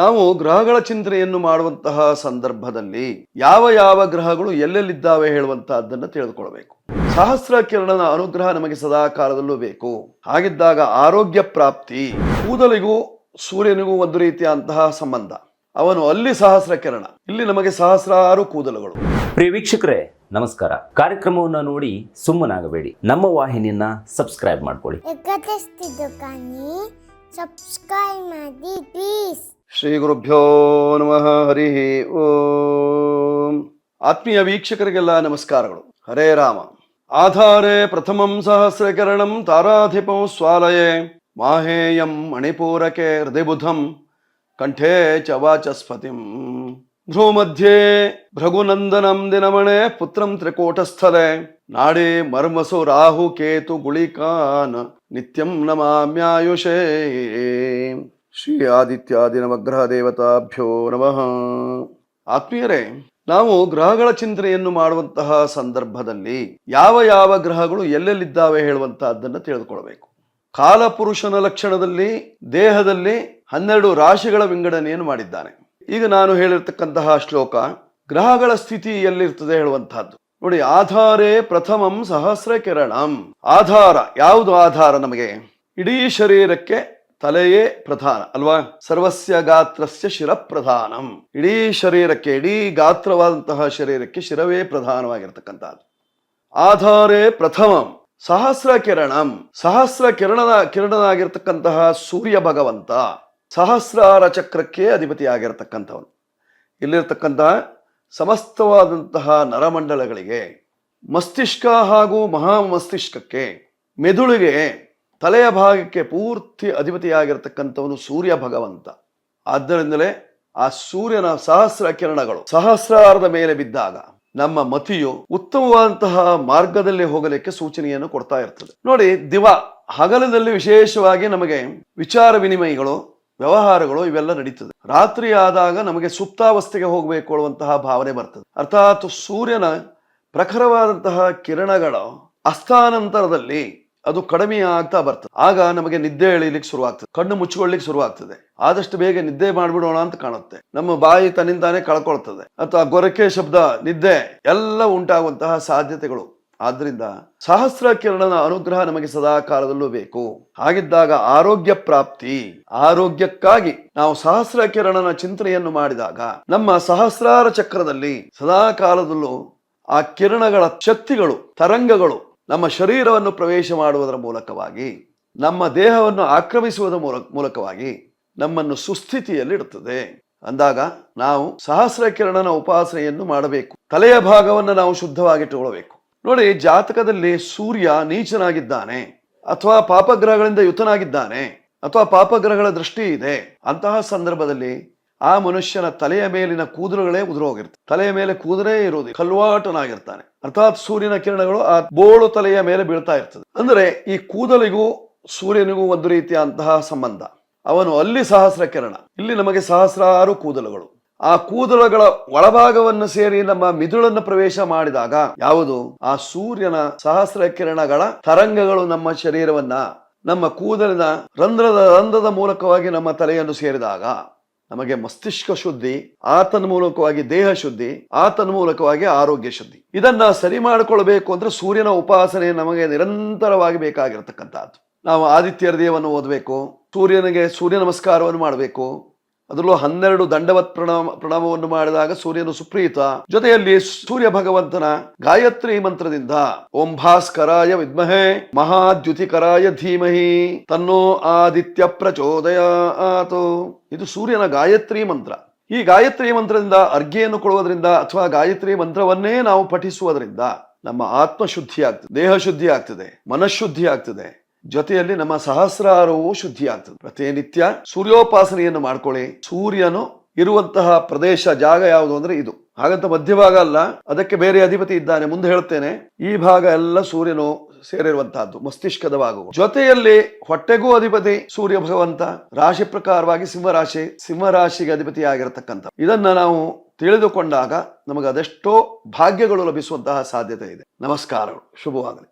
ನಾವು ಗ್ರಹಗಳ ಚಿಂತನೆಯನ್ನು ಮಾಡುವಂತಹ ಸಂದರ್ಭದಲ್ಲಿ ಯಾವ ಯಾವ ಗ್ರಹಗಳು ಎಲ್ಲೆಲ್ಲಿದ್ದಾವೆ ಹೇಳುವಂತಹದ್ದನ್ನು ತಿಳಿದುಕೊಳ್ಬೇಕು ಸಹಸ್ರ ಕಿರಣನ ಅನುಗ್ರಹ ನಮಗೆ ಸದಾ ಕಾಲದಲ್ಲೂ ಬೇಕು. ಹಾಗಿದ್ದಾಗ ಆರೋಗ್ಯ ಪ್ರಾಪ್ತಿ ಕೂದಲಿಗೂ ಸೂರ್ಯನಿಗೂ ಒಂದು ರೀತಿಯಂತಹ ಸಂಬಂಧ. ಅವನು ಅಲ್ಲಿ ಸಹಸ್ರ ಕಿರಣ ಇಲ್ಲಿ ನಮಗೆ ಸಹಸ್ರಾರು ಕೂದಲುಗಳು. ಪ್ರಿಯ ವೀಕ್ಷಕರೇ ನಮಸ್ಕಾರ. ಕಾರ್ಯಕ್ರಮವನ್ನು ನೋಡಿ ಸುಮ್ಮನಾಗಬೇಡಿ. ನಮ್ಮ ವಾಹಿನಿಯನ್ನ ಸಬ್ಸ್ಕ್ರೈಬ್ ಮಾಡ್ಕೊಳ್ಳಿ. ಸಬ್ಸ್ಕ್ರೈಬ್ ಮಾಡಿ ಪ್ಲೀಸ್ ಶ್ರೀ ಗುರುಭ್ಯೋ ನಮಃ ಹರಿ ಓಂ ಆತ್ಮೀಯ ವೀಕ್ಷಕರಿಗೆಲ್ಲ ನಮಸ್ಕಾರಗಳು ಹರೇ ರಾಮ ಆಧಾರೆ ಪ್ರಥಮಂ ಸಹಸ್ರಕರಣಂ ತಾರಾಧಿಪಂ ಸ್ವಾಲಯೇ ಮಾಹೇಯಂ ಮಣಿಪೂರಕೆ ಹೃದಯಬುಧಂ ಕಂಠೇ ಚ ವಾಚಸ್ಪತಿಂ ಭ್ರೂಮಧ್ಯೆ ಭೃಗುನಂದನಂ ದಿನಮಣೆ ಪುತ್ರಂ ತ್ರಿಕೋಟಸ್ಥಲೆ ನಾಡಿ ಮರ್ಮಸು ರಾಹು ಕೇತು ಗುಳಿಕಾನ್ ನಿತ್ಯಂ ನಮಾಮ್ಯಾಯುಷೇ ಶ್ರೀ ಆದಿತ್ಯಾದಿ ನವಗ್ರಹ ದೇವತಾಭ್ಯೋ ನಮಃ. ಆತ್ಮೀಯರೇ, ನಾವು ಗ್ರಹಗಳ ಚಿಂತನೆಯನ್ನು ಮಾಡುವಂತಹ ಸಂದರ್ಭದಲ್ಲಿ ಯಾವ ಯಾವ ಗ್ರಹಗಳು ಎಲ್ಲೆಲ್ಲಿದ್ದಾವೆ ಹೇಳುವಂತಹದ್ದನ್ನು ತಿಳಿದುಕೊಳ್ಬೇಕು ಕಾಲಪುರುಷನ ಲಕ್ಷಣದಲ್ಲಿ, ದೇಹದಲ್ಲಿ ಹನ್ನೆರಡು ರಾಶಿಗಳ ವಿಂಗಡಣೆಯನ್ನು ಮಾಡಿದ್ದಾನೆ. ಈಗ ನಾನು ಹೇಳಿರ್ತಕ್ಕಂತಹ ಶ್ಲೋಕ, ಗ್ರಹಗಳ ಸ್ಥಿತಿ ಎಲ್ಲಿರ್ತದೆ ಹೇಳುವಂತಹದ್ದು. ನೋಡಿ, ಆಧಾರೇ ಪ್ರಥಮಂ ಸಹಸ್ರ ಕಿರಣಂ ಆಧಾರ, ಯಾವುದು ಆಧಾರ ನಮಗೆ? ಇಡೀ ಶರೀರಕ್ಕೆ ತಲೆಯೇ ಪ್ರಧಾನ, ಅಲ್ವಾ? ಸರ್ವಸ್ಯ ಗಾತ್ರಸ್ಯ ಶಿರ ಪ್ರಧಾನಂ ಇಡೀ ಶರೀರಕ್ಕೆ, ಇಡೀ ಗಾತ್ರವಾದಂತಹ ಶರೀರಕ್ಕೆ ಶಿರವೇ ಪ್ರಧಾನವಾಗಿರ್ತಕ್ಕಂಥದ್ದು. ಆಧಾರೇ ಪ್ರಥಮಂ ಸಹಸ್ರ ಕಿರಣಂ ಸಹಸ್ರ ಕಿರಣದ, ಕಿರಣನಾಗಿರ್ತಕ್ಕಂತಹ ಸೂರ್ಯ ಭಗವಂತ ಸಹಸ್ರಾರ ಚಕ್ರಕ್ಕೆ ಅಧಿಪತಿಯಾಗಿರ್ತಕ್ಕಂಥವನು. ಇಲ್ಲಿರ್ತಕ್ಕಂತಹ ಸಮಸ್ತವಾದಂತಹ ನರಮಂಡಲಗಳಿಗೆ ಮಸ್ತಿಷ್ಕ ಹಾಗೂ ಮಹಾ ಮಸ್ತಿಷ್ಕಕ್ಕೆ ಮೆದುಳಿಗೆ ತಲೆಯ ಭಾಗಕ್ಕೆ ಪೂರ್ತಿ ಅಧಿಪತಿಯಾಗಿರ್ತಕ್ಕಂಥವನು ಸೂರ್ಯ ಭಗವಂತ. ಆದ್ದರಿಂದಲೇ ಆ ಸೂರ್ಯನ ಸಹಸ್ರ ಕಿರಣಗಳು ಸಹಸ್ರಾರದ ಮೇಲೆ ಬಿದ್ದಾಗ ನಮ್ಮ ಮತಿಯು ಉತ್ತಮವಾದಂತಹ ಮಾರ್ಗದಲ್ಲಿ ಹೋಗಲಿಕ್ಕೆ ಸೂಚನೆಯನ್ನು ಕೊಡ್ತಾ ಇರ್ತದೆ. ನೋಡಿ, ದಿವ ಹಗಲದಲ್ಲಿ ವಿಶೇಷವಾಗಿ ನಮಗೆ ವಿಚಾರ ವಿನಿಮಯಗಳು, ವ್ಯವಹಾರಗಳು ಇವೆಲ್ಲ ನಡೀತದೆ. ರಾತ್ರಿ ಆದಾಗ ನಮಗೆ ಸುಪ್ತಾವಸ್ಥೆಗೆ ಹೋಗಬೇಕು ಅನ್ನುವಂತಹ ಭಾವನೆ ಬರ್ತದೆ. ಅರ್ಥಾತ್ ಸೂರ್ಯನ ಪ್ರಖರವಾದಂತಹ ಕಿರಣಗಳು ಅಸ್ಥಾನಂತರದಲ್ಲಿ ಅದು ಕಡಿಮೆ ಆಗ್ತಾ ಬರ್ತದೆ. ಆಗ ನಮಗೆ ನಿದ್ದೆ ಎಳಿಲಿಕ್ಕೆ ಶುರುವಾಗ್ತದೆ. ಕಣ್ಣು ಮುಚ್ಚಿಕೊಳ್ಳಿಕ್ಕೆ ಶುರುವಾಗ್ತದೆ. ಆದಷ್ಟು ಬೇಗ ನಿದ್ದೆ ಮಾಡ್ಬಿಡೋಣ ಅಂತ ಕಾಣುತ್ತೆ. ನಮ್ಮ ಬಾಯಿ ತನ್ನಿಂದಾನೇ ಕಳ್ಕೊಳ್ತದೆ. ಅಥವಾ ಗೊರಕೆ ಶಬ್ದ, ನಿದ್ದೆ ಎಲ್ಲ ಉಂಟಾಗುವಂತಹ ಸಾಧ್ಯತೆಗಳು. ಆದ್ರಿಂದ ಸಹಸ್ರ ಕಿರಣನ ಅನುಗ್ರಹ ನಮಗೆ ಸದಾ ಕಾಲದಲ್ಲೂ ಬೇಕು. ಹಾಗಿದ್ದಾಗ ಆರೋಗ್ಯ ಪ್ರಾಪ್ತಿ. ಆರೋಗ್ಯಕ್ಕಾಗಿ ನಾವು ಸಹಸ್ರ ಕಿರಣನ ಚಿಂತನೆಯನ್ನು ಮಾಡಿದಾಗ ನಮ್ಮ ಸಹಸ್ರಾರ ಚಕ್ರದಲ್ಲಿ ಸದಾ ಕಾಲದಲ್ಲೂ ಆ ಕಿರಣಗಳ ಶಕ್ತಿಗಳು, ತರಂಗಗಳು ನಮ್ಮ ಶರೀರವನ್ನು ಪ್ರವೇಶ ಮಾಡುವುದರ ಮೂಲಕವಾಗಿ, ನಮ್ಮ ದೇಹವನ್ನು ಆಕ್ರಮಿಸುವುದರ ಮೂಲ, ಮೂಲಕವಾಗಿ ನಮ್ಮನ್ನು ಸುಸ್ಥಿತಿಯಲ್ಲಿಡುತ್ತದೆ ಅಂದಾಗ ನಾವು ಸಹಸ್ರ ಕಿರಣನ ಉಪಾಸನೆಯನ್ನು ಮಾಡಬೇಕು. ತಲೆಯ ಭಾಗವನ್ನು ನಾವು ಶುದ್ಧವಾಗಿಟ್ಟುಕೊಳ್ಳಬೇಕು ನೋಡಿ, ಜಾತಕದಲ್ಲಿ ಸೂರ್ಯ ನೀಚನಾಗಿದ್ದಾನೆ, ಅಥವಾ ಪಾಪಗ್ರಹಗಳಿಂದ ಯುತನಾಗಿದ್ದಾನೆ, ಅಥವಾ ಪಾಪಗ್ರಹಗಳ ದೃಷ್ಟಿ ಇದೆ ಅಂತಹ ಸಂದರ್ಭದಲ್ಲಿ ಆ ಮನುಷ್ಯನ ತಲೆಯ ಮೇಲಿನ ಕೂದಲುಗಳೇ ಉದುರೋಗಿರ್ತವೆ ತಲೆಯ ಮೇಲೆ ಕೂದಲೇ ಇರುವುದು ಕಲ್ವಾಟನಾಗಿರ್ತಾನೆ. ಅರ್ಥಾತ್ ಸೂರ್ಯನ ಕಿರಣಗಳು ಆ ಬೋಳು ತಲೆಯ ಮೇಲೆ ಬೀಳ್ತಾ ಇರ್ತದೆ. ಅಂದ್ರೆ ಈ ಕೂದಲಿಗೂ ಸೂರ್ಯನಿಗೂ ಒಂದು ರೀತಿಯಂತಹ ಸಂಬಂಧ. ಅವನು ಅಲ್ಲಿ ಸಹಸ್ರ ಕಿರಣ, ಇಲ್ಲಿ ನಮಗೆ ಸಹಸ್ರಾರು ಕೂದಲುಗಳು. ಆ ಕೂದಲುಗಳ ಒಳಭಾಗವನ್ನು ಸೇರಿ ನಮ್ಮ ಮಿದುಳನ್ನು ಪ್ರವೇಶ ಮಾಡಿದಾಗ ಯಾವುದು? ಆ ಸೂರ್ಯನ ಸಹಸ್ರ ಕಿರಣಗಳ ತರಂಗಗಳು ನಮ್ಮ ಶರೀರವನ್ನ, ನಮ್ಮ ಕೂದಲಿನ ರಂಧ್ರದ ರಂಧ್ರದ ಮೂಲಕವಾಗಿ ನಮ್ಮ ತಲೆಯನ್ನು ಸೇರಿದಾಗ ನಮಗೆ ಮಸ್ತಿಷ್ಕ ಶುದ್ಧಿ, ಆತನ ಮೂಲಕವಾಗಿ ದೇಹ ಶುದ್ಧಿ, ಆತನ ಮೂಲಕವಾಗಿ ಆರೋಗ್ಯ ಶುದ್ಧಿ. ಇದನ್ನ ಸರಿ ಮಾಡಿಕೊಳ್ಬೇಕು ಅಂದ್ರೆ ಸೂರ್ಯನ ಉಪಾಸನೆ ನಮಗೆ ನಿರಂತರವಾಗಿ ಬೇಕಾಗಿರತಕ್ಕಂಥದ್ದು. ನಾವು ಆದಿತ್ಯ ಹೃದಯವನ್ನು ಓದಬೇಕು, ಸೂರ್ಯನಿಗೆ ಸೂರ್ಯ ನಮಸ್ಕಾರವನ್ನು ಮಾಡಬೇಕು ಅದರಲ್ಲೂ ಹನ್ನೆರಡು ದಂಡವತ್ ಪ್ರಣಾಮ, ಪ್ರಣಾಮವನ್ನು ಮಾಡಿದಾಗ ಸೂರ್ಯನು ಸುಪ್ರೀತ. ಜೊತೆಯಲ್ಲಿ ಸೂರ್ಯ ಭಗವಂತನ ಗಾಯತ್ರಿ ಮಂತ್ರದಿಂದ, ಓಂ ಭಾಸ್ಕರಾಯ ವಿದ್ಮಹೇ, ಮಹಾದ್ಯುತಿಕರಾಯ ಧೀಮಹಿ, ತನ್ನೋ ಆದಿತ್ಯ ಪ್ರಚೋದಯ ಆತು ಇದು ಸೂರ್ಯನ ಗಾಯತ್ರಿ ಮಂತ್ರ. ಈ ಗಾಯತ್ರಿ ಮಂತ್ರದಿಂದ ಅರ್ಘೆಯನ್ನು ಕೊಡುವುದರಿಂದ ಅಥವಾ ಗಾಯತ್ರಿ ಮಂತ್ರವನ್ನೇ ನಾವು ಪಠಿಸುವುದರಿಂದ ನಮ್ಮ ಆತ್ಮ ಶುದ್ಧಿ ಆಗ್ತದೆ ದೇಹ ಶುದ್ಧಿ ಆಗ್ತದೆ ಮನಃಶುದ್ಧಿ ಆಗ್ತದೆ ಜೊತೆಯಲ್ಲಿ ನಮ್ಮ ಸಹಸ್ರಾರವೂ ಶುದ್ಧಿ ಆಗ್ತದೆ ಪ್ರತಿನಿತ್ಯ ಸೂರ್ಯೋಪಾಸನೆಯನ್ನು ಮಾಡ್ಕೊಳ್ಳಿ. ಸೂರ್ಯನು ಇರುವಂತಹ ಪ್ರದೇಶ, ಜಾಗ ಯಾವುದು ಅಂದ್ರೆ ಇದು. ಹಾಗಂತ ಮಧ್ಯಭಾಗ ಅಲ್ಲ, ಅದಕ್ಕೆ ಬೇರೆ ಅಧಿಪತಿ ಇದ್ದಾನೆ. ಮುಂದೆ ಹೇಳ್ತೇನೆ, ಈ ಭಾಗ ಎಲ್ಲ ಸೂರ್ಯನು ಸೇರಿರುವಂತಹದ್ದು, ಮಸ್ತಿಷ್ಕದ ಭಾಗವು. ಜೊತೆಯಲ್ಲಿ ಹೊಟ್ಟೆಗೂ ಅಧಿಪತಿ ಸೂರ್ಯ ಭಗವಂತ, ರಾಶಿ ಪ್ರಕಾರವಾಗಿ ಸಿಂಹರಾಶಿ, ಸಿಂಹರಾಶಿಗೆ ಅಧಿಪತಿ ಆಗಿರತಕ್ಕಂಥ ಇದನ್ನ ನಾವು ತಿಳಿದುಕೊಂಡಾಗ ನಮಗೆ ಅದೆಷ್ಟೋ ಭಾಗ್ಯಗಳು ಲಭಿಸುವಂತಹ ಸಾಧ್ಯತೆ ಇದೆ. ನಮಸ್ಕಾರಗಳು ಶುಭವಾಗಲಿ.